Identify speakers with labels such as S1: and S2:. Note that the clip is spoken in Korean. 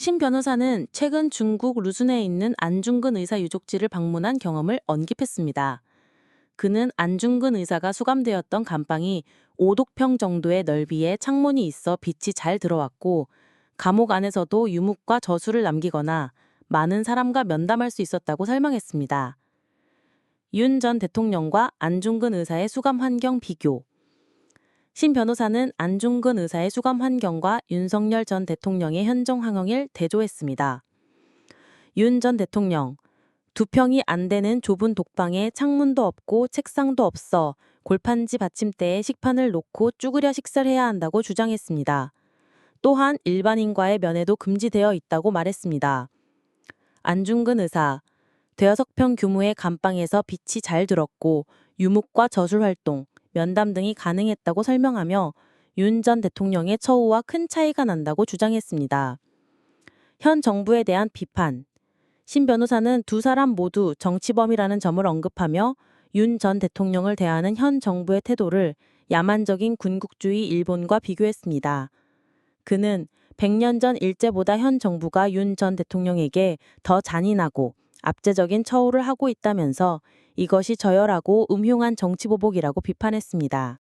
S1: 신 변호사는 최근 중국 루순에 있는 안중근 의사 유족지를 방문한 경험을 언급했습니다. 그는 안중근 의사가 수감되었던 감방이 5독평 정도의 넓이에 창문이 있어 빛이 잘 들어왔고 감옥 안에서도 유묵과 저수를 남기거나 많은 사람과 면담할 수 있었다고 설명했습니다. 윤 전 대통령과 안중근 의사의 수감 환경 비교 신 변호사는 안중근 의사의 수감 환경과 윤석열 전 대통령의 현정 항형을 대조했습니다. 윤 전 대통령, 두 평이 안 되는 좁은 독방에 창문도 없고 책상도 없어 골판지 받침대에 식판을 놓고 쭈그려 식사를 해야 한다고 주장했습니다. 또한 일반인과의 면회도 금지되어 있다고 말했습니다. 안중근 의사, 대여섯 평 규모의 감방에서 빛이 잘 들었고 유묵과 저술 활동, 면담 등이 가능했다고 설명하며 윤 전 대통령의 처우와 큰 차이가 난다고 주장했습니다. 현 정부에 대한 비판 신 변호사는 두 사람 모두 정치범이라는 점을 언급하며 윤 전 대통령을 대하는 현 정부의 태도를 야만적인 군국주의 일본과 비교했습니다. 그는 100년 전 일제보다 현 정부가 윤 전 대통령에게 더 잔인하고 압제적인 처우를 하고 있다면서 이것이 저열하고 음흉한 정치보복이라고 비판했습니다.